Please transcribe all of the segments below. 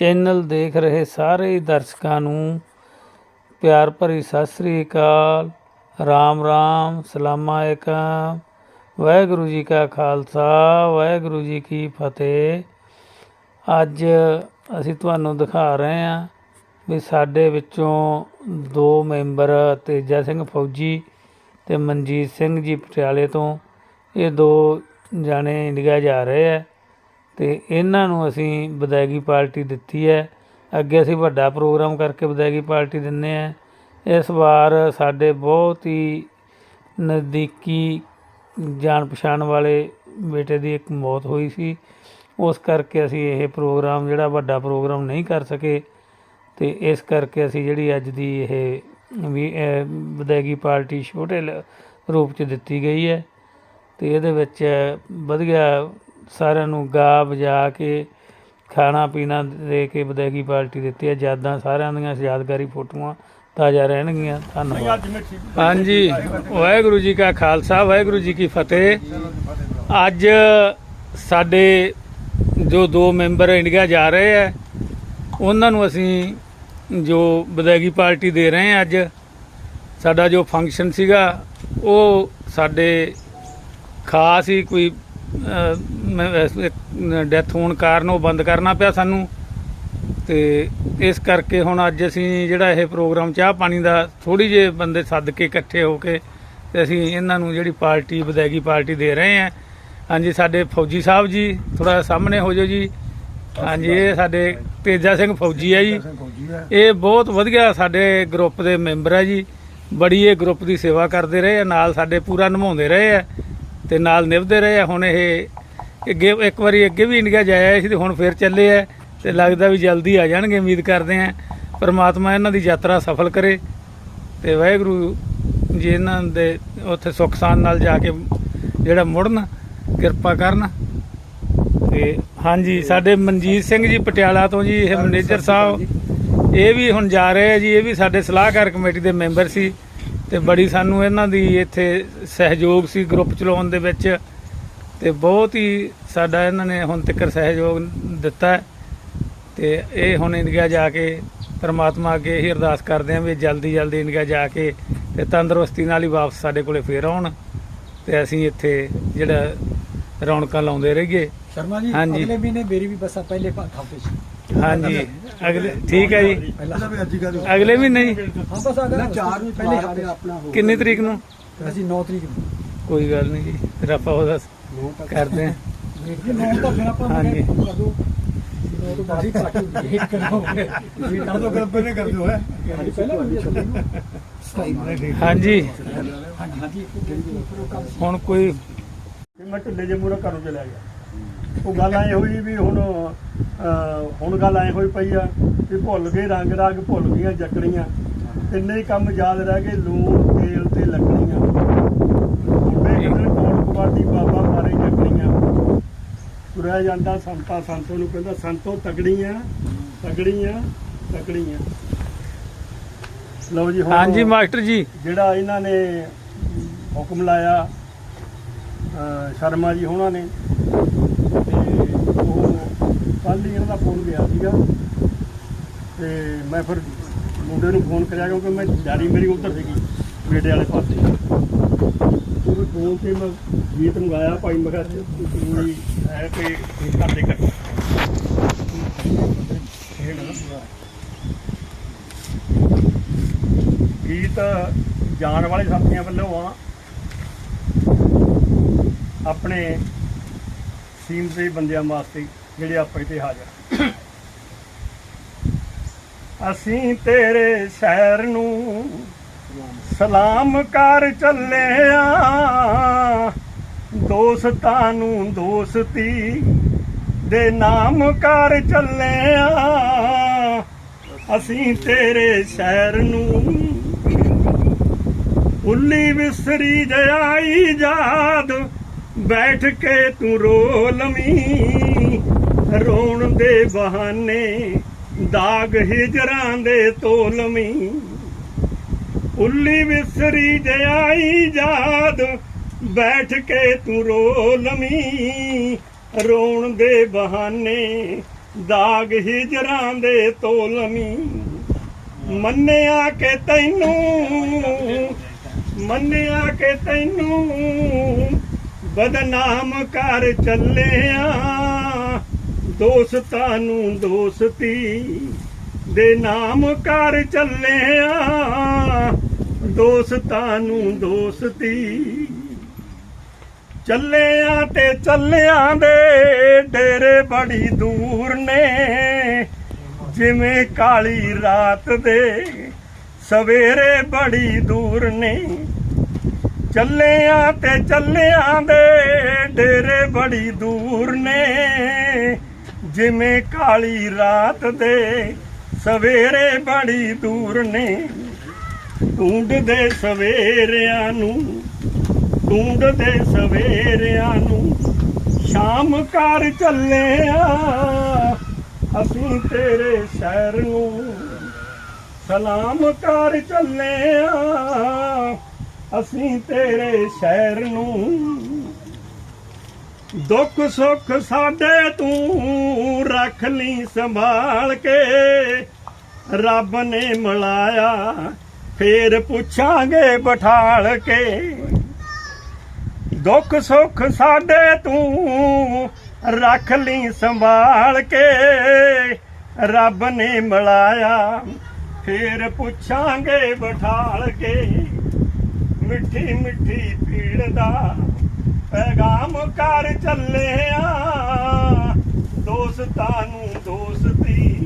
Channel ਦੇਖ ਰਹੇ ਸਾਰੇ ਹੀ ਦਰਸ਼ਕਾਂ ਨੂੰ ਪਿਆਰ ਭਰੀ ਸਤਿ ਸ੍ਰੀ ਅਕਾਲ। ਰਾਮ ਰਾਮ, ਸਲਾਮਾ ਅਲੈਕਮ। ਵਾਹਿਗੁਰੂ ਜੀ ਕਾ ਖਾਲਸਾ, ਵਾਹਿਗੁਰੂ ਜੀ ਕੀ ਫਤਿਹ। ਅੱਜ ਅਸੀਂ ਤੁਹਾਨੂੰ ਦਿਖਾ ਰਹੇ ਹਾਂ ਵੀ ਸਾਡੇ ਵਿੱਚੋਂ ਦੋ ਮੈਂਬਰ ਤੇਜਾ ਸਿੰਘ ਫੌਜੀ ਤੇ ਮਨਜੀਤ ਸਿੰਘ ਜੀ ਪਟਿਆਲੇ ਤੋਂ। ਇਹ ਦੋ ਜਾਣੇ ਇੰਡੀਆ ਜਾ ਰਹੇ ਆ। ਤੇ ਇਹਨਾਂ ਨੂੰ ਅਸੀਂ ਵਿਦਾਇਗੀ ਪਾਰਟੀ ਦਿੱਤੀ ਹੈ। ਅੱਗੇ ਅਸੀਂ ਵੱਡਾ ਪ੍ਰੋਗਰਾਮ ਕਰਕੇ ਵਿਦਾਇਗੀ ਪਾਰਟੀ ਦਿੰਦੇ ਆ। ਇਸ ਵਾਰ ਸਾਡੇ ਬਹੁਤ ਹੀ ਨਜ਼ਦੀਕੀ ਜਾਣ ਪਛਾਣ ਵਾਲੇ ਬੇਟੇ ਦੀ ਇੱਕ ਮੌਤ ਹੋਈ ਸੀ। ਉਸ ਕਰਕੇ ਅਸੀਂ ਇਹ ਪ੍ਰੋਗਰਾਮ, ਜਿਹੜਾ ਵੱਡਾ ਪ੍ਰੋਗਰਾਮ ਨਹੀਂ ਕਰ ਸਕੇ ਅਤੇ ਇਸ ਕਰਕੇ ਅਸੀਂ ਜਿਹੜੀ ਅੱਜ ਦੀ ਇਹ ਵੀ ਵਿਦਾਇਗੀ ਪਾਰਟੀ ਛੋਟੇ ਲ- ਰੂਪ ਚ ਦਿੱਤੀ ਗਈ ਹੈ। ਅਤੇ ਇਹਦੇ ਵਿੱਚ ਵਧੀਆ ਸਾਰਿਆਂ ਨੂੰ ਗਾ ਵਜਾ ਕੇ ਖਾਣਾ ਪੀਣਾ ਦੇ ਕੇ ਵਿਦਾਇਗੀ ਪਾਰਟੀ ਦਿੱਤੀ ਹੈ। ਯਾਦਾਂ ਸਾਰਿਆਂ ਦੀਆਂ ਯਾਦਗਾਰੀ ਫੋਟੋਆਂ ਤਾਜ਼ਾ ਰਹਿਣਗੀਆਂ। ਧੰਨਵਾਦ। ਹਾਂਜੀ। ਵਾਹਿਗੁਰੂ ਜੀ ਕਾ ਖਾਲਸਾ ਵਾਹਿਗੁਰੂ ਜੀ ਕੀ ਫਤਿਹ। ਅੱਜ ਸਾਡੇ ਜੋ ਦੋ ਮੈਂਬਰ ਇੰਡੀਆ ਜਾ ਰਹੇ ਹੈ ਉਹਨਾਂ ਨੂੰ ਅਸੀਂ ਜੋ ਵਿਦਾਇਗੀ ਪਾਰਟੀ ਦੇ ਰਹੇ ਹਾਂ ਅੱਜ ਸਾਡਾ ਜੋ ਫੰਕਸ਼ਨ ਸੀਗਾ ਉਹ ਸਾਡੇ ਖਾਸ ਹੀ ਕੋਈ ਡੈਥ ਹੋਣ ਕਾਰਨ ਉਹ ਬੰਦ ਕਰਨਾ ਪਿਆ ਸਾਨੂੰ। ਤੇ ਇਸ ਕਰਕੇ ਹੁਣ ਅੱਜ ਅਸੀਂ ਜਿਹੜਾ ਇਹ ਪ੍ਰੋਗਰਾਮ ਚਾਹ ਪਾਣੀ ਦਾ ਥੋੜੀ ਜਿਹੇ ਬੰਦੇ ਸੱਦ ਕੇ ਇਕੱਠੇ ਹੋ ਕੇ ਤੇ ਅਸੀਂ ਇਹਨਾਂ ਨੂੰ ਜਿਹੜੀ ਪਾਰਟੀ, ਵਿਦਾਇਗੀ ਪਾਰਟੀ ਦੇ ਰਹੇ ਹਾਂ। ਹਾਂਜੀ, ਸਾਡੇ ਫੌਜੀ ਸਾਹਿਬ ਜੀ ਥੋੜਾ ਸਾਹਮਣੇ ਹੋ ਜਾਓ ਜੀ। ਹਾਂਜੀ, ਇਹ ਸਾਡੇ ਤੇਜਾ ਸਿੰਘ ਫੌਜੀ ਹੈ ਜੀ। ਇਹ ਬਹੁਤ ਵਧੀਆ ਸਾਡੇ ਗਰੁੱਪ ਦੇ ਮੈਂਬਰ ਹੈ ਜੀ। ਬੜੀ ਇਹ ਗਰੁੱਪ ਦੀ ਸੇਵਾ ਕਰਦੇ ਰਹੇ ਆ, ਨਾਲ ਸਾਡੇ ਪੂਰਾ ਨਿਭਾਉਂਦੇ ਰਹੇ ਆ ਤੇ ਨਾਲ ਨਿਭਦੇ ਰਹੇ ਆ। ਹੁਣ ਇਹ ਅੱਗੇ ਇੱਕ ਵਾਰੀ ਅੱਗੇ ਵੀ ਇੰਡੀਆ ਜਾਇਆ ਸੀ ਤੇ ਹੁਣ ਫੇਰ ਚੱਲੇ ਆ ਤੇ ਲੱਗਦਾ ਵੀ ਜਲਦੀ ਆ ਜਾਣਗੇ ਉਮੀਦ ਕਰਦੇ ਆ। ਪਰਮਾਤਮਾ ਇਹਨਾਂ ਦੀ ਯਾਤਰਾ ਸਫਲ ਕਰੇ ਤੇ ਵਾਹਿਗੁਰੂ ਜੀ ਇਹਨਾਂ ਦੇ ਉੱਥੇ ਸੁੱਖ ਸਾਨ ਨਾਲ ਜਾ ਕੇ ਜਿਹੜਾ ਮੁੜਨ ਕਿਰਪਾ ਕਰਨ। ਤੇ ਹਾਂਜੀ ਸਾਡੇ ਮਨਜੀਤ ਸਿੰਘ ਜੀ ਪਟਿਆਲਾ ਤੋਂ ਜੀ ਇਹ ਮੈਨੇਜਰ ਸਾਹਿਬ ਇਹ ਵੀ ਹੁਣ ਜਾ ਰਹੇ ਆ ਜੀ ਇਹ ਵੀ ਸਾਡੇ ਸਲਾਹਕਾਰ ਕਮੇਟੀ ਦੇ ਮੈਂਬਰ ਸੀ ਤੇ ਬੜੀ ਸਾਨੂੰ ਇਹਨਾਂ ਦੀ ਇੱਥੇ ਸਹਿਯੋਗ ਸੀ ਗਰੁੱਪ ਚਲਾਉਣ ਦੇ ਵਿੱਚ। ਤੇ ਬਹੁਤ ਹੀ ਸਾਡਾ ਇਹਨਾਂ ਨੇ ਹੁਣ ਤੱਕ ਸਹਿਯੋਗ ਦਿੱਤਾ ਤੇ ਇਹ ਹੁਣ ਇੰਡੀਆ ਜਾ ਕੇ ਪਰਮਾਤਮਾ ਅੱਗੇ ਹੀ ਅਰਦਾਸ ਕਰਦੇ ਆਂ ਵੀ ਜਲਦੀ ਜਲਦੀ ਇੰਡੀਆ ਜਾ ਕੇ ਤੇ ਤੰਦਰੁਸਤੀ ਨਾਲ ਹੀ ਵਾਪਸ ਸਾਡੇ ਕੋਲੇ ਫੇਰ ਆਉਣ ਤੇ ਅਸੀਂ ਇੱਥੇ ਜਿਹੜਾ ਰੌਣਕਾਂ ਲਾਉਂਦੇ ਰਹੀਏ। ਸ਼ਰਮਾ ਜੀ ਅਗਲੇ ਮਹੀਨੇ ਮੇਰੀ ਵੀ ਬਸਾ ਪਹਿਲੇ ਹਫ਼ਤੇ ਚ ਹਾਂਜੀ। ਅਗਲੇ ਠੀਕ ਹੈ ਜੀ। ਅਗਲੇ ਮਹੀਨੇ ਜੀ ਕਿੰਨੀ ਤਰੀਕ ਨੂੰ? ਅਸੀਂ 9 ਤਰੀਕ ਨੂੰ। ਕੋਈ ਗੱਲ ਨਹੀਂ ਜੀ। ਰਫਾ ਹੋ ਦੱਸ ਕਰਦੇ ਆਂ। 9 ਤਾਂ ਫਿਰ ਆਪਾਂ ਹਾਂਜੀ। ਕਰ। ਦੋ ਨੌ ਤੋਂ ਬਾਅਦ ਹੀ ਪਾਰਟੀ ਕਰੋਗੇ ਕਰ। ਦਿਓ ਹੈ। ਹਾਂਜੀ ਪਹਿਲਾਂ ਹਾਂਜੀ। ਹਾਂਜੀ ਹਾਂਜੀ ਹੁਣ ਕੋਈ ਤੇ ਮੈਂ ਢਿੱਲੇ ਜੇ ਮੂਹਰੇ ਘਰੋਂ ਚਲਿਆ ਗਿਆ। ਉਹ ਗੱਲ ਐ ਹੋਈ ਵੀ ਹੁਣ ਅਹ, ਹੁਣ ਗੱਲ ਐ ਹੋਈ ਪਈ ਆ ਵੀ ਭੁੱਲ ਗਏ ਰੰਗ ਰਾਗ ਭੁੱਲ ਗਈਆਂ ਜੱਕੜੀਆਂ। ਇੰਨੇ ਹੀ ਕੰਮ ਯਾਦ ਰਹਿ ਗਏ ਲੂਣ ਤੇਲ ਤੇ ਲੱਕੜੀਆਂ। ਕੋਲ ਕਵਾਟੀ ਬਾਬਾ ਤੁਰਿਆ ਜਾਂਦਾ ਸੰਤਾਂ ਸੰਤੋਂ ਨੂੰ ਕਹਿੰਦਾ ਸੰਤੋ ਤਗੜੀਆਂ ਤਗੜੀਆਂ ਤਗੜੀਆਂ ਲਓ ਜੀ ਹੁਣ ਹਾਂਜੀ ਮਾਸਟਰ ਜੀ। ਜਿਹੜਾ ਇਹਨਾਂ ਨੇ ਹੁਕਮ ਲਾਇਆ ਸ਼ਰਮਾ ਜੀ ਹੋਣਾ ਨੇ ਤੇ ਉਹ ਕੱਲ ਹੀ ਇਹਨਾਂ ਦਾ ਫੋਨ ਗਿਆ ਸੀਗਾ। ਤੇ ਮੈਂ ਫਿਰ ਮੁੰਡੇ ਨੂੰ ਫੋਨ ਕਰਿਆ ਕਿਉਂਕਿ ਮੈਂ ਡੈਡੀ ਮੇਰੀ ਉੱਧਰ ਸੀਗੀ ਬੇਟੇ ਵਾਲੇ ਪਾਸੇ। ਉਹ ਫੋਨ ਤੇ ਮੈਂ ਗੀਤ ਮੰਗਾਇਆ ਭਾਈ, ਮੈਂ ਕਿਹਾ ਜ਼ਰੂਰੀ ਹੈ ਕਿ ਘਰ ਦੇ ਕੱਟ ਗੀਤ ਜਾਣ ਵਾਲੇ ਸਾਥੀਆਂ ਵੱਲੋਂ ਆ ਆਪਣੇ ਸੀਮ ਦੇ ਬੰਦਿਆਂ ਵਾਸਤੇ ਜਿਹੜੇ ਆਪਾਂ ਇੱਥੇ ਹਾਜ਼ਰ ਅਸੀਂ ਤੇਰੇ ਸ਼ਹਿਰ ਨੂੰ ਸਲਾਮ ਕਰ ਚੱਲੇ ਆ ਦੋਸਤਾਂ ਨੂੰ ਦੋਸਤੀ ਦੇ ਨਾਮ ਕਰ ਚੱਲੇ ਅਸੀਂ ਤੇਰੇ ਸ਼ਹਿਰ ਨੂੰ ਉੱਲੀ ਵਿਸਰੀ ਜਾਈ ਯਾਦ। ਬੈਠ ਕੇ ਤੂੰ ਰੋ ਲਵੀਂ। ਰੋਣ ਦੇ ਬਹਾਨੇ ਦਾਗ ਹਿਜਰਾਂ ਦੇ ਤੋਲਵੀਂ ਉੱਲੀ ਵਿਸਰੀ ਜਾਈ ਯਾਦ ਬੈਠ ਕੇ ਤੂੰ ਰੋ ਲਵੀਂ ਰੋਣ ਦੇ ਬਹਾਨੇ ਦਾਗ ਹਿਜਰਾਂ ਦੇ ਤੋਲਮੀ ਮੰਨਿਆ ਕਿ ਤੈਨੂੰ, ਮੰਨਿਆ ਕਿ ਤੈਨੂੰ ਬਦਨਾਮ ਕਰ ਚੱਲਿਆ। ਦੋਸਤਾਂ ਨੂੰ ਦੋਸਤੀ ਦੇ ਨਾਮ ਕਰ ਚੱਲਿਆ। ਦੋਸਤਾਂ ਨੂੰ ਦੋਸਤੀ। ਚੱਲਿਆਂ ਤੇ ਚੱਲਿਆਂ ਦੇ ਡੇਰੇ ਬੜੀ ਦੂਰ ਨੇ। ਜਿਵੇਂ ਕਾਲੀ ਰਾਤ ਦੇ ਸਵੇਰੇ ਬੜੀ ਦੂਰ ਨੇ। ਚੱਲਿਆਂ ਤੇ ਚੱਲਿਆਂ ਦੇ ਡੇਰੇ ਬੜੀ ਦੂਰ ਨੇ। ਜਿਵੇਂ ਕਾਲੀ ਰਾਤ ਦੇ ਸਵੇਰੇ ਬੜੀ ਦੂਰ ਨੇ। ਢੂੰਡਦੇ ਸਵੇਰਿਆਂ ਨੂੰ ਢੂੰਡਦੇ ਸਵੇਰਿਆਂ ਨੂੰ ਸ਼ਾਮ ਕਰ ਚੱਲੇ ਆ ਅਸੀਂ ਤੇਰੇ ਸ਼ਹਿਰ ਨੂੰ ਸਲਾਮ ਕਰ ਆ ਅਸੀਂ ਤੇਰੇ ਸ਼ਹਿਰ ਨੂੰ ਦੁੱਖ ਸੁੱਖ ਸਾਡੇ ਤੂੰ ਰੱਖ ਲਈ ਸੰਭਾਲ ਕੇ। ਰੱਬ ਨੇ ਮਿਲਾਇਆ ਫੇਰ ਪੁੱਛਾਂਗੇ ਬਠਾਲ ਕੇ। ਦੁੱਖ ਸੁੱਖ ਸਾਡੇ ਤੂੰ ਰੱਖ ਲਈ ਸੰਭਾਲ ਕੇ। ਰੱਬ ਨੇ ਮਿਲਾਇਆ, ਫੇਰ ਪੁੱਛਾਂਗੇ ਬਠਾਲ ਕੇ। ਮਿੱਠੀ ਮਿੱਠੀ ਪੀੜ ਦਾ ਪੈਗਾਮ ਕਰ ਚੱਲਿਆ। ਦੋਸਤਾਂ ਨੂੰ ਦੋਸਤੀ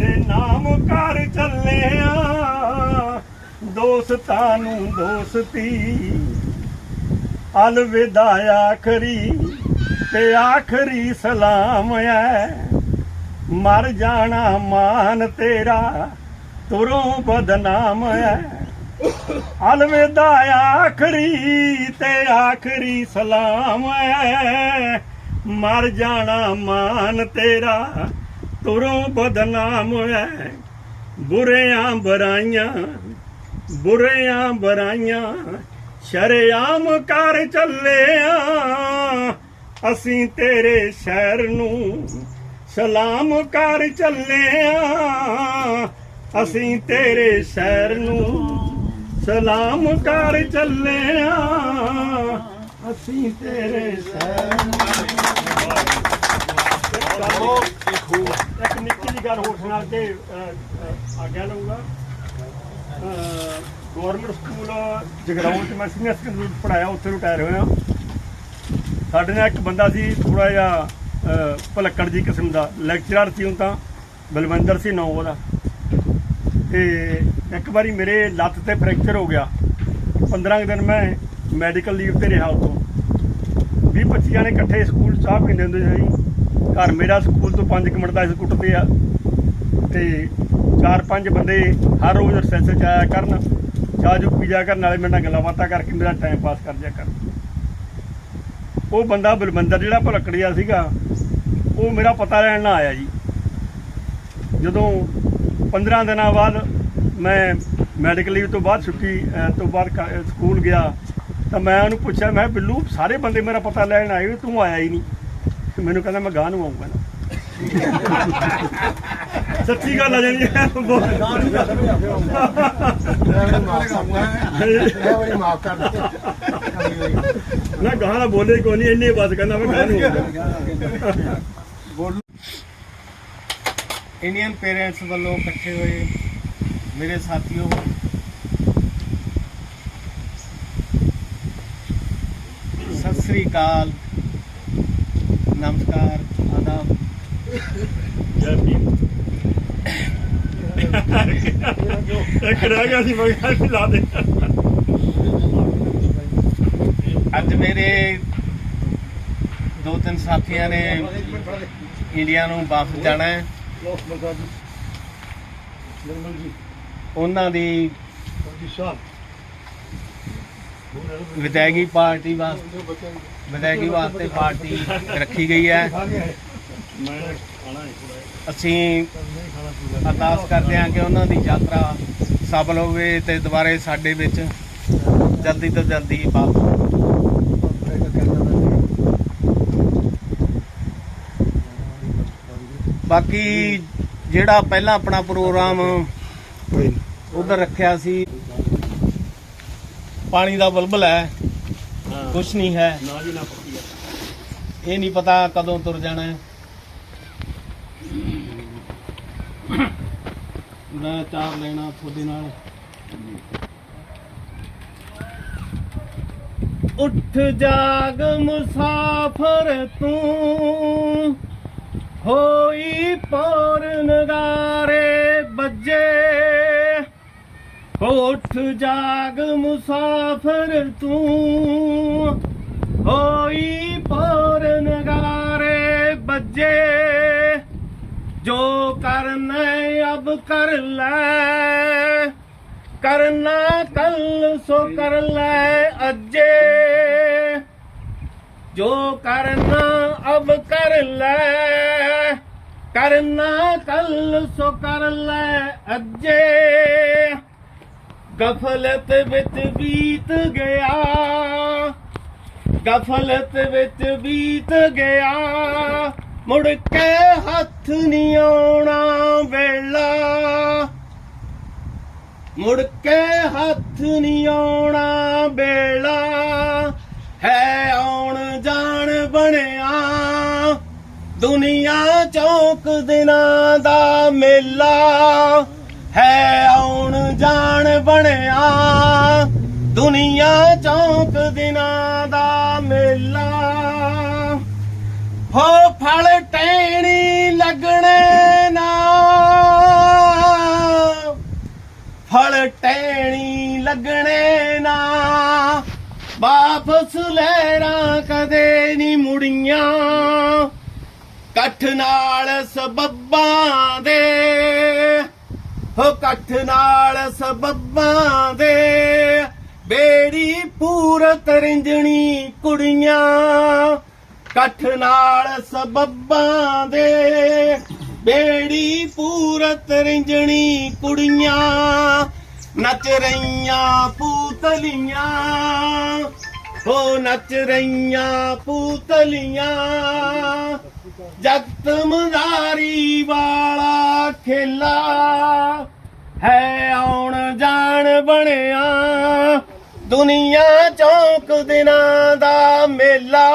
ਦੇ ਨਾਮ ਕਰ ਚੱਲਿਆ। ਦੋਸਤਾਂ ਨੂੰ ਦੋਸਤੀ, ਅਲਵਿਦਾ ਆਖਰੀ ਤੇ ਆਖਰੀ ਸਲਾਮ ਐ। ਮਰ ਜਾਣਾ ਮਾਨ ਤੇਰਾ, ਤੁਰੋਂ ਬਦਨਾਮ ਐ। ਅਲਵਿਦਾ ਆਖਰੀ ਤੇ ਆਖਰੀ ਸਲਾਮ ਐ। ਮਰ ਜਾਣਾ ਮਾਨ ਤੇਰਾ ਤੁਰੋਂ ਬਦਨਾਮ ਐ ਬੁਰਿਆਂ ਬਰਾਈਆਂ ਬੁਰਿਆਂ ਬਰਾਈਆਂ, ਸ਼ਰਿਆਮ ਕਰ ਆ ਅਸੀਂ ਤੇਰੇ ਸ਼ਹਿਰ ਨੂੰ ਸਲਾਮ ਕਰ ਚੱਲਿਆ। ਅਸੀਂ ਤੇਰੇ ਸ਼ਹਿਰ ਨੂੰ ਸਲਾਮ ਕਰ ਚੱਲਿਆ। ਅਸੀਂ ਤੇਰੇ ਸ਼ਹਿਰ ਨੂੰ ਇੱਕ ਨਿੱਕੀ ਜਿਹੀ ਗੱਲ ਹੋਰ ਸੁਣਾ ਕੇ ਅਹ, ਅਹ, ਆਗਿਆ ਲਊਗਾ। ਗਵਰਨਮੈਂਟ ਸਕੂਲ ਜਗਰਾਉਂ ਚ ਮੈਂ ਸੀਨੀਅਰ ਸਕੂਲ ਪੜਾਇਆ ਉੱਥੇ ਰਿਟਾਇਰ ਹੋਇਆ। ਸਾਡੇ ਨਾਲ ਇੱਕ ਬੰਦਾ ਸੀ ਥੋੜਾ ਜਿਹਾ ਭਲੱਕੜ ਭੁਲੱਕੜ ਜੀ ਕਿਸਮ ਦਾ। ਲੈਕਚਰਰ ਸੀ ਉਹ ਤਾਂ ਬਲਵਿੰਦਰ ਸੀ ਨਾਂ ਉਹਦਾ। ਤੇ ਇੱਕ ਵਾਰੀ ਮੇਰੇ ਲੱਤ ਤੇ ਫ੍ਰੈਕਚਰ ਹੋ ਗਿਆ। 15 ਕੁ ਦਿਨ ਮੈਂ ਮੈਡੀਕਲ ਲੀਵ ਤੇ ਰਿਹਾ ਉਤੋਂ 20 25 ਜਣੇ ਇਕੱਠੇ ਸਕੂਲ ਚਾਹ ਪੀਂਦੇ ਹੁੰਦੇ ਸੀ। ਘਰ ਮੇਰਾ ਸਕੂਲ ਤੋਂ 5 ਮਿੰਟ ਦਾ ਸਕੂਟਰ ਤੇ ਆ। ਤੇ ਚਾਰ ਪੰਜ ਬੰਦੇ ਹਰ ਰੋਜ਼ ਰਸੈਸ ਚ ਆਇਆ ਕਰਨ ਚਾਹ ਜੂ ਪੀ ਜਾ ਕਰਨ ਨਾਲੇ ਮੇਰੇ ਨਾਲ ਗੱਲਾਂ ਬਾਤਾਂ ਕਰਕੇ ਮੇਰਾ ਟਾਈਮ ਪਾਸ ਕਰ ਜਾ ਕਰਨ। ਉਹ ਬੰਦਾ ਬਲਵੰਦਰ ਜਿਹੜਾ ਭਲਕੜੀਆ ਸੀਗਾ ਉਹ ਮੇਰਾ ਪਤਾ ਲੈਣ ਨਾ ਆਇਆ ਜੀ। ਜਦੋਂ 15 ਦਿਨਾਂ ਬਾਅਦ ਮੈਂ ਮੈਡੀਕਲ ਲੀਵ ਤੋਂ ਬਾਅਦ ਛੁੱਟੀ ਤੋਂ ਬਾਅਦ ਸਕੂਲ ਗਿਆ ਤਾਂ ਮੈਂ ਉਹਨੂੰ ਪੁੱਛਿਆ ਮੈਂ ਕਿਹਾ, ਬਿੱਲੂ ਸਾਰੇ ਬੰਦੇ ਮੇਰਾ ਪਤਾ ਲੈਣ ਆਏ ਹੋਏ, ਤੂੰ ਆਇਆ ਹੀ ਨਹੀਂ। ਮੈਨੂੰ ਕਹਿੰਦਾ ਮੈਂ ਗਾਂ ਨੂੰ ਆਉਂਗਾ ਸੱਚੀ ਗੱਲ ਆ ਜਾਣੀ ਹੈ ਨਾ ਗਾਂ ਦਾ ਬੋਲੇ ਕੋਈ ਨਹੀਂ ਇੰਨੀ ਬਸ ਕਹਿੰਦਾ ਮੈਂ ਗਾਂ ਨੂੰ ਆਉਂਗਾ ਇੰਡੀਅਨ ਪੇਰੈਂਟਸ ਵੱਲੋਂ ਇਕੱਠੇ ਹੋਏ ਮੇਰੇ ਸਾਥੀਓ, ਸਤਿ ਸ੍ਰੀ ਅਕਾਲ। ਨਮਸਕਾਰ ਆਦਾਬ। ਜੈ ਇੱਕ ਰਹਿ ਗਿਆ ਸੀ ਮੈਂ ਕਿਹਾ ਵੀ ਲਾ ਦੇ। ਅੱਜ ਮੇਰੇ ਦੋ ਤਿੰਨ ਸਾਥੀਆਂ ਨੇ ਇੰਡੀਆ ਨੂੰ ਵਾਪਸ ਜਾਣਾ ਹੈ। ਉਹਨਾਂ ਦੀ ਵਿਦਾਇਗੀ ਪਾਰਟੀ ਵਾਸਤੇ ਵਿਦਾਇਗੀ ਵਾਸਤੇ ਪਾਰਟੀ ਰੱਖੀ ਗਈ ਹੈ। ਅਸੀਂ ਅਰਦਾਸ ਕਰਦੇ ਹਾਂ ਕਿ ਉਹਨਾਂ ਦੀ ਯਾਤਰਾ ਸਫਲ ਹੋਵੇ ਤੇ ਦੁਬਾਰੇ ਸਾਡੇ ਵਿੱਚ ਜਲਦੀ ਤੋਂ ਜਲਦੀ ਵਾਪਸ ਬਾਕੀ ਜਿਹੜਾ ਪਹਿਲਾਂ ਆਪਣਾ ਪ੍ਰੋਗਰਾਮ ਉਧਰ ਰੱਖਿਆ ਸੀ ਪਾਣੀ ਦਾ ਬਲਬਲ ਹੈ। ਕੁਛ ਨਹੀਂ ਹੈ। ਨਾ ਜੀ ਨਾ ਪੱਕੀ ਆ ਇਹ ਨਹੀਂ ਪਤਾ ਕਦੋਂ ਤੁਰ ਜਾਣਾ ਹੈ। ਮੈਂ ਚਾਰ ਲੈਣਾ ਤੁਹਾਡੇ ਨਾਲ। ਉੱਠ ਜਾਗ ਮੁਸਾਫਰ ਤੂੰ। ਹੋਈ ਪੌਰ ਨਗਾਰੇ ਬੱਜੇ ਉੱਠ ਜਾਗ ਮੁਸਾਫਰ ਤੂੰ। ਹੋਈ ਪੌਰ ਨਗਾਰੇ ਬੱਜੇ। ਜੋ ਕਰਨਾ ਅਬ ਕਰ ਲੈ। ਕਰਨਾ ਕੱਲ ਸੋ ਕਰ ਲੈ ਅੱਜੇ। ਜੋ ਕਰਨਾ ਅਬ ਕਰ ਲੈ। ਕਰਨਾ ਕੱਲ ਸੋ ਕਰ ਲੈ ਅੱਜੇ। ਗਫਲਤ ਵਿੱਚ ਬੀਤ ਗਿਆ। ਗਫਲਤ ਵਿੱਚ ਬੀਤ ਗਿਆ। ਮੁੜ ਕੇ ਹੱਥ ਨਹੀਂ ਆਉਣਾ ਵੇਲਾ। ਮੁੜ ਕੇ ਹੱਥ ਨਹੀਂ ਆਉਣਾ ਵੇਲਾ। ਹੈ ਆਉਣ ਜਾਣ ਬਣਿਆ। ਦੁਨੀਆ ਚੌਂਕ ਦਿਨਾਂ ਦਾ ਮੇਲਾ। ਹੈ ਆਉਣ ਜਾਣ ਬਣਿਆ। ਦੁਨੀਆ ਚੌਂਕ ਦਿਨਾਂ ਦਾ ਮੇਲਾ। ਹੋ ਫਲ ਟੈਣੀ ਲੱਗਣੇ ਨਾ ਫਲ ਟੈਣੀ ਲੱਗਣੇ ਨਾ ਵਾਪਸ ਲਹਿਰਾਂ ਕਦੇ ਨਹੀਂ ਮੁੜੀਆਂ। ਕੱਠ ਨਾਲ ਸਬੱਬਾਂ ਦੇ ਹੋ ਕੱਠ ਨਾਲ ਸਬੱਬਾਂ ਦੇ, ਬੇੜੀ ਪੂਰਤ ਰਿੰਜਣੀ ਕੁੜੀਆਂ। ਕੱਠ ਨਾਲ ਸਬੱਬਾਂ ਦੇ, ਬੇੜੀ ਪੂਰਤ ਰਿੰਜਣੀ ਕੁੜੀਆਂ। ਨੱਚ ਰਹੀਆਂ ਪੂਤਲੀਆਂ, ਹੋ ਨੱਚ ਰਹੀਆਂ ਪੂਤਲੀਆਂ। ਜਗਤ ਮਜ਼ਾਰੀ ਵਾਲਾ ਖੇਲਾ ਹੈ ਆਉਣ ਜਾਣ ਬਣਿਆ, ਦੁਨੀਆ ਚੌਂਕ ਦਿਨਾਂ ਦਾ ਮੇਲਾ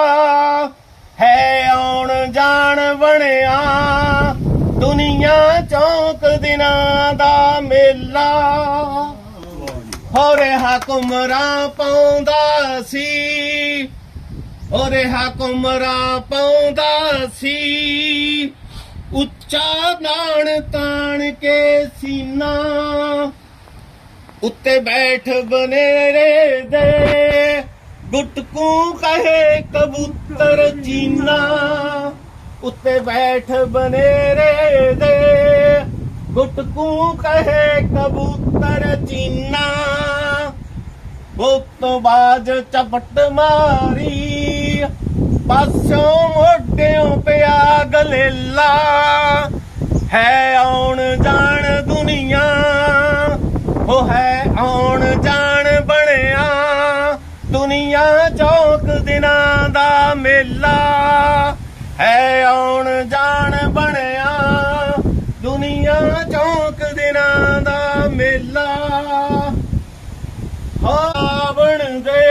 ਹੈ ਆਉਣ ਜਾਣ ਬਣਿਆ, ਦੁਨੀਆ ਚੌਂਕ ਦਿਨਾਂ ਦਾ ਮੇਲਾ। ਹੋ ਰਿਹਾ ਕੁਮਰਾਂ ਪਾਉਂਦਾ ਸੀ ਹੋ ਰਿਹਾ ਕੁਮਰਾਂ ਪਾਉਂਦਾ ਸੀ। ਉੱਚਾ ਨਾਣ ਤਾਣ ਕੇ ਸੀਨਾ। ਉੱਤੇ ਬੈਠ ਬਨੇਰੇ ਦੇ। ਗੁਟਕੂ ਕਹੇ ਕਬੂਤਰ ਚੀਨਾ। ਉੱਤੇ ਬੈਠ ਬਨੇਰੇ ਦੇ। ਗੁਟਕੂ ਕਹੇ ਕਬੂਤਰ ਚੀਨਾ। ਬਹੁਤ ਬਾਜ ਚਪਟ ਮਾਰੀ। ਪਾਸੋਂ ਮੋਢਿਓਂ ਪਿਆ ਗਲੇਲਾ। ਹੈ ਆਉਣ ਜਾਣ ਦੁਨੀਆ, ਉਹ ਹੈ ਆਉਣ ਜਾਣ ਬਣਿਆ। ਦੁਨੀਆ ਚੌਕ ਦਿਨਾਂ ਦਾ ਮੇਲਾ, ਹੈ ਆਉਣ ਜਾਣ ਬਣਿਆ। ਦੁਨੀਆ ਚੌਕ ਦਿਨਾਂ ਦਾ ਮੇਲਾ। ਹਾਵਣ ਦੇ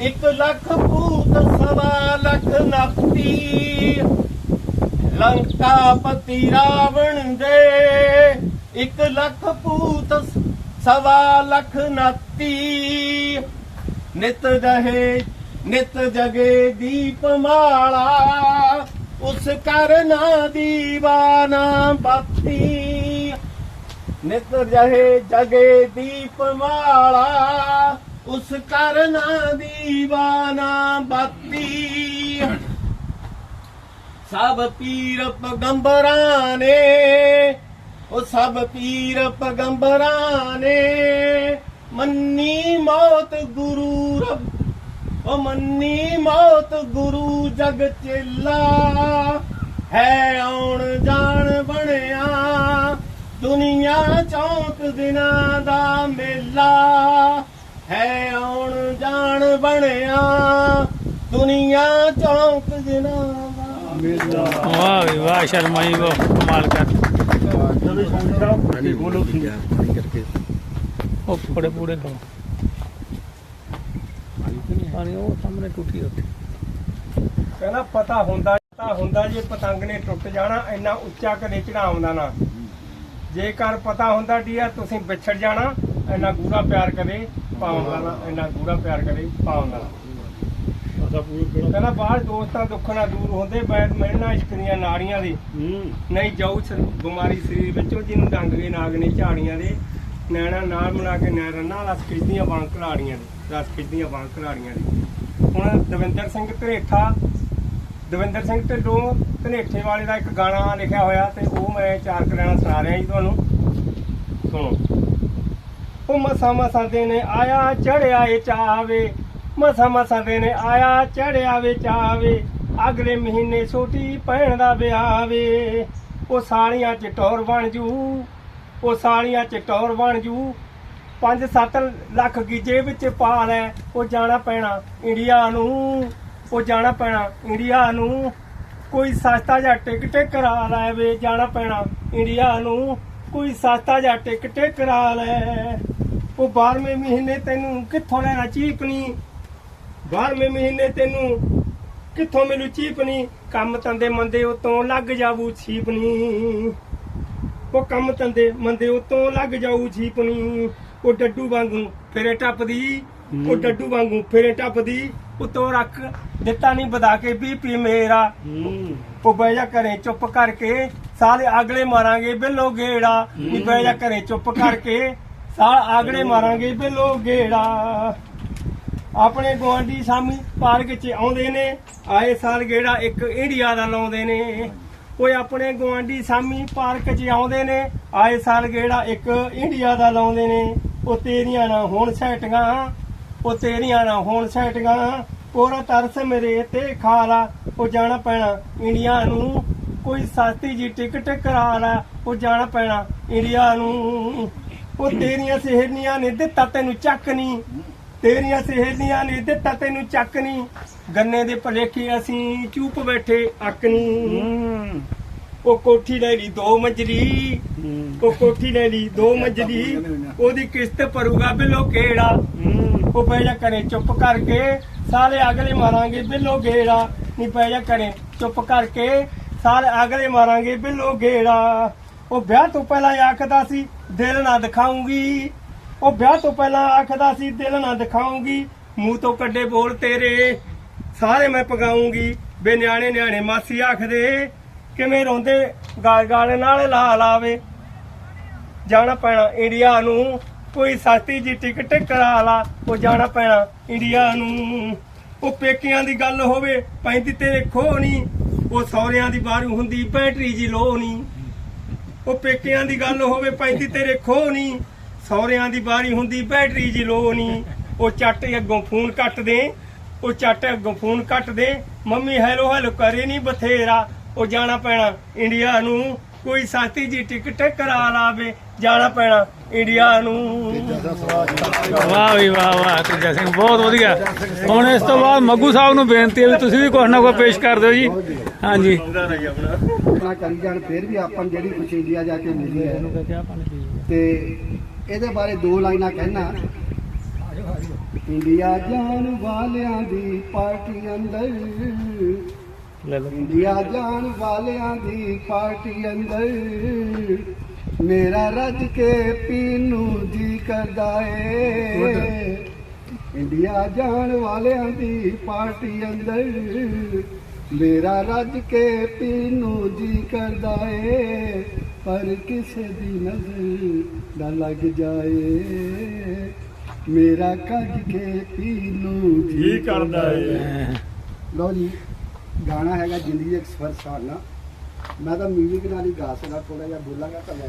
ਇੱਕ ਲੱਖ ਭੂਤ ਸਵਾ ਲੱਖ ਨਕਤੀ ਲੰਕਾ ਪਤੀ ਰਾਵਣ ਦੇ ਇੱਕ ਲੱਖ ਭੂਤ ਸ- ਸਵਾ ਲੱਖ ਨਤੀ ਨਿਤ ਜਹੇ ਨਿਤ ਜਗੇ ਦੀਪ ਮਾਲਾ, ਉਸ ਕਰਨਾ ਦੀਵਾਨਾ ਬਾਤੀ। ਨਿਤ ਜਹੇ ਜਗੇ ਦੀਪਮਾਲਾ ਉਸ ਕਰਨਾ ਦੀਵਾਨਾ ਬਾਤੀ। ਸਭ ਪੀਰ ਪਗੰਬਰਾਂ ਨੇ ਉਹ ਸਭ ਪੀਰ ਪਗੰਬਰਾਂ ਨੇ ਮੰਨੀ ਮੌਤ ਗੁਰੂ ਰੱਬ, ਉਹ ਮੰਨੀ ਮੌਤ ਗੁਰੂ ਜਗ ਚੇਲਾ। ਹੈ ਆਉਣ ਜਾਣ ਬਣਿਆ, ਦੁਨੀਆ ਚੌਂਕ ਦਿਨਾਂ ਦਾ ਮੇਲਾ। ਹੈ ਆਉਣ ਜਾਣ ਬਣਿਆ ਦੁਨੀਆ ਚੌਕ ਮੇਲਾ ਵਾਹ ਵੀ ਵਾਹ ਸ਼ਰਮਾ ਜੀ ਵਾਹ ਕਮਾਲ ਕਰ। ਕੀ ਬੋਲੋ ਉਹ ਪੂੜੇ ਖਾਓ। ਪਾਣੀ ਉਹ ਸਾਹਮਣੇ ਟੁੱਟੀ ਉੱਥੇ। ਕਹਿੰਦਾ ਪਤਾ ਹੁੰਦਾ ਪਤਾ ਹੁੰਦਾ ਜੇ ਪਤੰਗ ਨੇ ਟੁੱਟ ਜਾਣਾ ਇੰਨਾ ਉੱਚਾ ਕਦੇ ਚੜਾਉਂਦਾ ਨਾ। ਜੇਕਰ ਪਤਾ ਹੁੰਦਾ ਡੀਆ ਤੁਸੀਂ ਵਿਛੜ ਜਾਣਾ। ਇੰਨਾ ਗੂੜਾ ਪਿਆਰ ਕਦੇ ਪਾਉਂਦਾ ਨਾ ਇੰਨਾ ਗੂੜਾ ਪਿਆਰ ਅਸਾ ਪੂਰੇ ਕਿਹੜਾ? ਕਹਿੰਦਾ ਬਾਹਰ ਦੋਸਤਾਂ ਦੁੱਖ ਨਾਲ ਦੂਰ ਹੁੰਦੇ ਬੈਠ ਮਿਲਣਾ ਇਸ਼ਕ ਦੀਆਂ ਨਾੜੀਆਂ ਦੀ। ਨਹੀਂ ਜਾਊ ਬਿਮਾਰੀ ਸਰੀਰ ਵਿੱਚੋਂ ਜਿਹਨੂੰ ਡੰਗ ਗਏ ਨਾਗ ਨੇ ਝਾੜੀਆਂ ਦੇ। ਨੈਣਾ ਨਾਲ ਮਿਲਾ ਕੇ ਨੈਣਾ ਰਸ ਖਿੱਚਦੀਆਂ ਬਾਂਹ ਘਲਾੜੀਆਂ ਦੇ ਰਸ ਖਿੱਚਦੀਆਂ ਬਾਂਹ ਘਲਾੜੀਆਂ ਦੇ ਹੁਣ ਦਵਿੰਦਰ ਸਿੰਘ ਧਨੇਠਾ ਦਵਿੰਦਰ ਸਿੰਘ ਢਿੱਲੋਂ ਧਨੇਠੇ ਵਾਲੇ ਦਾ ਇੱਕ ਗਾਣਾ ਲਿਖਿਆ ਹੋਇਆ ਤੇ ਉਹ ਮੈਂ ਚਾਰ ਕਰਣਾ ਸੁਣਾ ਰਿਹਾ ਜੀ ਤੁਹਾਨੂੰ। ਸੁਣੋ। ਉਹ ਮਸਾ ਮਸਾ ਦੇ ਨੇ ਆਇਆ, ਚੜਿਆ ਏ ਚਾਵੇ। ਮਸਾ ਮਸਾ ਦੇ ਨੇ ਆਇਆ, ਚੜਿਆ ਵੇ ਚਾਵੇ। ਅਗਲੇ ਮਹੀਨੇ ਛੋਟੀ ਭੈਣ ਦਾ ਵਿਆਹ ਵੇ ਉਹ ਸਾਲੀਆਂ ਚ ਟੌਰ ਬਣ ਜੂ, ਉਹ ਸਾਲੀਆਂ ਚ ਟੌਰ ਬਣ ਜੂ। 5-7 ਲੱਖ ਗੀਜੇ ਵਿੱਚ ਪਾ ਲੈ, ਉਹ ਜਾਣਾ ਪੈਣਾ ਇੰਡੀਆ ਨੂੰ। ਉਹ ਜਾਣਾ ਪੈਣਾ ਇੰਡੀਆ ਨੂੰ। ਕੋਈ ਸਸਤਾ ਜਾਂ ਟਿਕਟ ਕਰਾ ਲੈ ਵੇ, ਜਾਣਾ ਪੈਣਾ ਇੰਡੀਆ ਨੂੰ। ਕੋਈ ਸਸਤਾ ਜਾਂ ਟਿਕਟ ਕਰਾ ਲੈ। ਉਹ 12ਵੇਂ ਮਹੀਨੇ ਤੈਨੂੰ ਕਿੱਥੋਂ ਲੈਣਾ ਚੀਪਣੀ? 12ਵੇਂ ਮਹੀਨੇ ਤੈਨੂੰ ਕਿੱਥੋਂ ਮਿਲੂ ਚੀਪਣੀ? ਕੰਮ ਤੰਦੇ ਮੰਦੇ ਉਤੋਂ ਲੱਗ ਜਾਵੂ ਛੀਪਣੀ। ਉਹ ਕੰਮ ਤੰਦੇ ਮੰਦੇ ਉਤੋਂ ਲੱਗ ਜਾਊ ਛੀਪਣੀ। ਉਹ ਡੱਡੂ ਵਾਂਗੂ ਫੇਰੇ ਟੱਪਦੀ ਉਹ ਡੱਡੂ ਵਾਂਗੂ ਫੇਰੇ ਟੱਪਦੀ ਉਤੋਂ ਰੱਖ ਦਿੱਤਾ ਨਹੀਂ ਵਧਾ ਕੇ ਬੀਪੀ ਮੇਰਾ। ਉਹ ਬਹਿ ਜਾ ਘਰੇ, ਚੁੱਪ ਕਰਕੇ ਸਾਲੇ ਅਗਲੇ ਮਾਰਾਂਗੇ ਬਿੱਲੋ ਗੇੜਾ। ਨੀ ਬਹਿ ਜਾ ਘਰੇ, ਚੁੱਪ ਕਰਕੇ ਸਾਲ ਅਗਲੇ ਮਾਰਾਂਗੇ ਬਿੱਲੋ ਗੇੜਾ। ਆਪਣੇ ਗੁਆਂਢੀ ਸਾਮੀ ਪਾਰਕ 'ਚ ਆਉਂਦੇ ਨੇ, ਆਏ ਸਾਲ ਗੇੜਾ ਇੱਕ ਇੰਡੀਆ ਦਾ ਲਾਉਂਦੇ ਨੇ। ਓਏ ਆਪਣੇ ਗੁਆਂਢੀ ਸਾਮੀ ਪਾਰਕ 'ਚ ਆਉਂਦੇ ਨੇ, ਆਏ ਸਾਲ ਗੇੜਾ ਇੱਕ ਇੰਡੀਆ ਦਾ ਲਾਉਂਦੇ ਨੇ। ਉਹ ਤੇਰੀਆਂ ਨਾ ਹੁਣ ਸੈਟੀਆਂ ਉਹ ਤੇਰੀਆਂ ਨਾ ਹੋਣ ਸੈਟੀਆਂ ਕੋਰਾ ਤਰਸ ਮੇਰੇ ਤੇ ਖਾ ਲਾ ਉਹ ਜਾਣਾ ਪੈਣਾ। ਇੰਡੀਆ ਨੂੰ ਕੋਈ ਸਸਤੀ ਜੀ ਟਿਕਟ ਕਰਾ ਲਾ ਉਹ ਜਾਣਾ ਪੈਣਾ। ਇੰਡੀਆ ਨੂੰ ਉਹ ਤੇਰੀਆਂ ਸਹੇਲੀਆਂ ਨੇ ਦਿੱਤਾ ਤੈਨੂੰ ਚੱਕ ਨਹੀਂ ਤੇਰੀਆਂ ਸਹੇਲੀਆਂ ਨੇ ਦਿੱਤਾ ਤੈਨੂੰ ਚੱਕ ਨਹੀਂ ਗੰਨੇ ਦੇ ਭਲੇਖੇ ਅਸੀਂ ਚੁੱਪ ਬੈਠੇ ਅੱਕ ਨਹੀਂ ਹੂੰ। ਉਹ ਕੋਠੀ ਲੈ ਲਈ ਦੋ ਮੰਜ਼ਲੀ। ਉਹ ਕੋਠੀ ਲੈ ਲਈ ਦੋ ਮੰਜ਼ਲੀ। ਉਹਦੀ ਕਿਸ਼ਤ ਭਰੂਗਾ ਬਿੱਲੋ ਕਿਹੜਾ? ਉਹ ਪੈ ਜਾ ਕਰੇ ਚੁੱਪ ਕਰਕੇ ਸਾਲੇ ਅਗਲੇ ਮਾਰਾਂਗੇ ਬਿੱਲੋ ਗੇੜਾ। ਨਹੀਂ ਪੈ ਜਾ ਕਰੇ ਚੁੱਪ ਕਰਕੇ ਸਾਲੇ ਅਗਲੇ ਮਾਰਾਂਗੇ ਬਿੱਲੋ ਗੇੜਾ। ਉਹ ਵਿਆਹ ਤੋਂ ਪਹਿਲਾਂ ਆਖਦਾ ਸੀ, ਦਿਲ ਨਾ ਦਿਖਾਉਂਗੀ। ਉਹ ਵਿਆਹ ਤੋਂ ਪਹਿਲਾਂ ਆਖਦਾ ਸੀ, ਦਿਲ ਨਾ ਦਿਖਾਉਂਗੀ। ਮੂੰਹ ਤੋਂ ਕੱਢੇ ਬੋਲ ਤੇਰੇ, ਸਾਰੇ ਮੈਂ ਪਗਾਉਂਗੀ। ਬੇ ਨਿਆਣੇ ਨਿਆਣੇ ਮਾਸੀ ਆਖਦੇ, ਕਿਵੇਂ ਰੋਂਦੇ? ਗਾਲ ਗਾਲ ਨਾਲ ਲਾ ਲਾਵੇ। ਜਾਣਾ ਪੈਣਾ ਇੰਡੀਆ ਨੂੰ। ਕੋਈ ਸਸਤੀ ਜੀ ਟਿਕਟ ਕਰਾ ਲਾ, ਉਹ ਜਾਣਾ ਪੈਣਾ ਇੰਡੀਆ ਨੂੰ। ਉਹ ਪੇਕਿਆਂ ਦੀ ਗੱਲ ਹੋਵੇ, ਪੈਂਦੀ ਤੇਰੇ ਖੋ ਨਹੀਂ। ਉਹ ਸੌਰਿਆਂ ਦੀ ਬਾਰੂ ਹੁੰਦੀ ਬੈਟਰੀ ਜੀ ਲੋ ਉਹ ਪੇਕਿਆਂ ਦੀ ਗੱਲ ਹੋਵੇ, ਪੈਂਦੀ ਤੇਰੇ ਖੋ ਸੌਰਿਆਂ ਦੀ ਬਾਰੀ ਹੁੰਦੀ ਬੈਟਰੀ ਜੀ ਲੋ ਉਹ ਚੱਟ ਅੱਗੋਂ ਫੋਨ ਕੱਟ ਦੇ, ਉਹ ਚੱਟ ਅੱਗੋਂ ਫੋਨ ਕੱਟ ਦੇ। ਮੰਮੀ ਹੈਲੋ ਹੈਲੋ ਕਰੇ ਨਹੀਂ ਬਥੇਰਾ। ਉਹ ਜਾਣਾ ਪੈਣਾ ਇੰਡੀਆ ਨੂੰ। ਕੋਈ ਸਾਥੀ ਜੀ ਟਿਕਟ ਕਰਾ ਲਾਵੇ, ਜਾਣਾ ਪੈਣਾ ਇੰਡੀਆ ਨੂੰ। ਵਾਹ ਵੀ, ਵਾਹ ਵਾਹ, ਤੇਜਾ ਸਿੰਘ, ਬਹੁਤ ਵਧੀਆ। ਹੁਣ ਇਸ ਤੋਂ ਬਾਅਦ ਮੱਗੂ ਸਾਹਿਬ ਨੂੰ ਬੇਨਤੀ ਹੈ ਵੀ ਤੁਸੀਂ ਵੀ ਕੁਛ ਨਾ ਕੁਛ ਪੇਸ਼ ਕਰ ਦਿਓ ਜੀ। ਹਾਂਜੀ। ਆਪਣਾ ਕਰੀ ਜਾਣ ਫਿਰ ਵੀ ਆਪਾਂ ਨੂੰ ਜਿਹੜੀ ਕੁਛ ਇੰਡੀਆ ਜਾ ਕੇ ਮਿਲੀ ਹੈ। ਤੇ ਇਹਦੇ ਬਾਰੇ ਦੋ ਲਾਈਨਾਂ ਕਹਿਣਾ। ਇੰਡੀਆ ਜਾਣ ਵਾਲਿਆਂ ਦੀ ਪਾਰਟੀ ਅੰਦਰ ਇੰਡੀਆ ਜਾਣ ਵਾਲਿਆਂ ਦੀ ਪਾਰਟੀ ਅੰਦਰ ਮੇਰਾ ਰੱਜ ਕੇ ਪੀਣ ਨੂੰ ਜੀ ਕਰਦਾ ਏ। ਇੰਡੀਆ ਜਾਣ ਵਾਲਿਆਂ ਦੀ ਪਾਰਟੀ ਅੰਦਰ ਮੇਰਾ ਰੱਜ ਕੇ ਪੀਣ ਨੂੰ ਜੀ ਕਰਦਾ ਏ। ਪਰ ਕਿਸੇ ਦੀ ਨਜ਼ਰ ਨਾ ਲੱਗ ਜਾਏ। ਮੇਰਾ ਕੱਜ ਕੇ ਪੀਣ ਨੂੰ ਜੀ ਕਰਦਾ ਏ। ਲਓ ਜੀ। ਗਾਣਾ ਹੈਗਾ ਜ਼ਿੰਦਗੀ ਇੱਕ ਸਫਰ ਸਾਨਾ ਮੈਂ ਤਾਂ ਮਿਊਜ਼ਿਕ ਨਾਲ ਹੀ ਗਾ ਸਕਦਾ ਥੋੜਾ ਜਿਹਾ ਬੋਲਾਂਗਾ ਤਾਂ ਮੈਂ।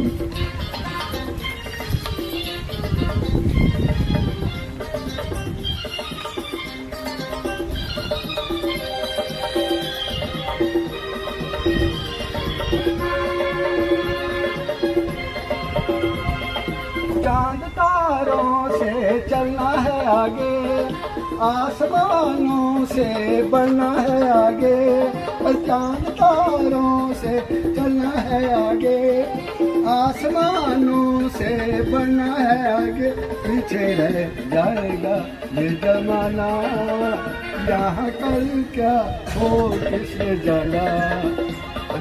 آگے آسمانوں سے بڑھنا ہے آگے اور چاند تاروں سے چلنا ہے آگے آسمانوں سے بڑھنا ہے آگے پیچھے رہ جائے گا یہ زمانہ یہاں کل کیا ہو کس نے جانا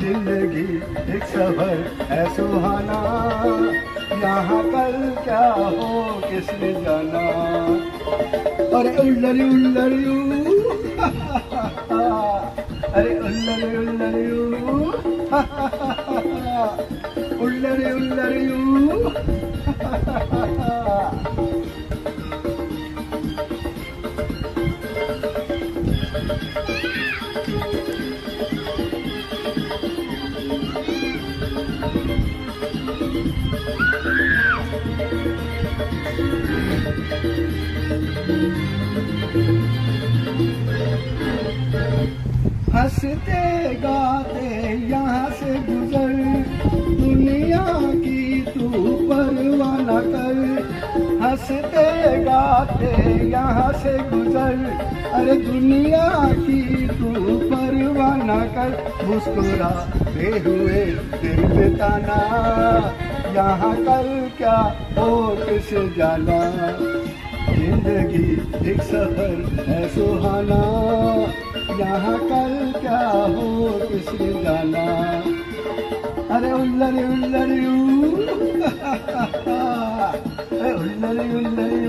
زندگی ایک سفر ہے سہانا یہاں کل کیا ہو کس نے جانا अरे उल्लरी उल्लरी अरे उल्लरी उल्लरी उल्लरी उल्लरी راستے گاتے یہاں سے گزر۔ دنیا کی تو پروانہ کر۔ ہنستے گاتے یہاں سے گزر۔ ارے دنیا کی تو پروانہ کر۔ مسکراتے ہوئے دل بتانا یہاں کل کیا ہو کس جانا۔ زندگی ایک سفر ہے سہانا۔ यहाँ कल क्या हो किसने जाना अरे उल्लरी उल्लरी ऊ। अरे उल्लरी उल्लरी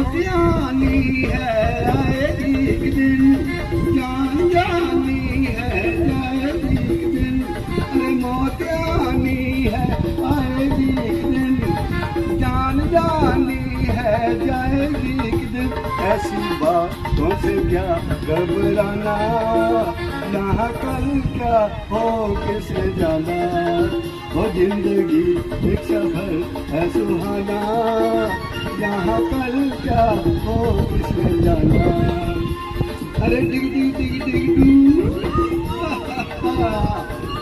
ऊ। अरे मोतियानी है आएगी एक दिन जान जानी है जाएगी एक दिन अरे मोतियानी है आएगी एक दिन जान जानी है जाएगी एक दिन ऐसी बातों से क्या घबराना यहाँ कल क्या हो किसे जाना वो जिंदगी एक सफर है सुहाना यहाँ कल क्या हो किसने जाना अरे डिग डिग डिग डिग डू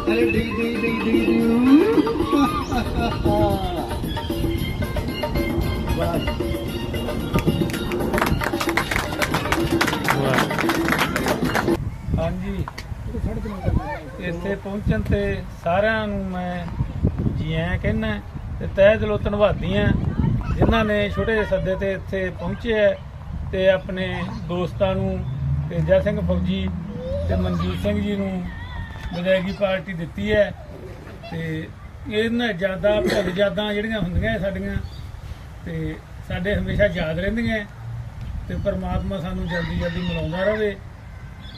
अरे डिग डिग डिग डिग डू वाह ਹਾਂਜੀ ਇੱਥੇ ਪਹੁੰਚਣ ਤੇ ਸਾਰਿਆਂ ਨੂੰ ਮੈਂ ਜੀ ਆਇਆਂ ਕਹਿਣਾ ਤੇ ਤਹਿ ਦਿਲੋਂ ਧੰਨਵਾਦੀ ਹਾਂ ਜਿਨ੍ਹਾਂ ਨੇ ਛੋਟੇ ਜਿਹੇ ਸੱਦੇ ਤੇ ਇੱਥੇ ਪਹੁੰਚੇ ਹੈ ਤੇ ਆਪਣੇ ਦੋਸਤਾਂ ਨੂੰ ਤੇ ਸਿੰਘ ਫੌਜੀ ਤੇ ਮਨਜੀਤ ਸਿੰਘ ਜੀ ਨੂੰ ਵਿਦਾਇਗੀ ਪਾਰਟੀ ਦਿੱਤੀ ਹੈ ਤੇ ਇਹਨਾਂ ਜ਼ਿਆਦਾ ਭੁੱਲ ਯਾਦਾਂ ਜਿਹੜੀਆਂ ਹੁੰਦੀਆਂ ਇਹ ਸਾਡੀਆਂ ਤੇ ਸਾਡੇ ਹਮੇਸ਼ਾ ਯਾਦ ਰਹਿੰਦੀਆਂ ਤੇ ਪਰਮਾਤਮਾ ਸਾਨੂੰ ਜਲਦੀ ਜਲਦੀ ਮਿਲਾਉਂਦਾ ਰਹੇ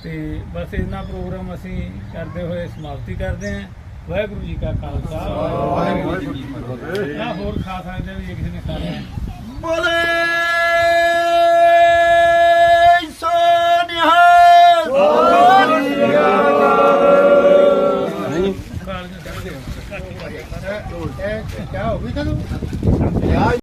ਤੇ ਬਸ ਇਹਨਾਂ ਪ੍ਰੋਗਰਾਮ ਅਸੀਂ ਕਰਦੇ ਹੋਏ ਸਮਾਪਤੀ ਕਰਦੇ ਹਾਂ। ਵਾਹਿਗੁਰੂ ਜੀ ਕਾ ਖਾਲਸਾ। ਵਾਹਿਗੁਰੂ ਜੀ ਕੀ ਫਤਿਹ ਨਾ ਹੋਰ ਖਾ ਸਕਦੇ ਵੀ ਕਿਸੇ ਨੇ ਖਾਣਾ ਹੈ ਕਿਆ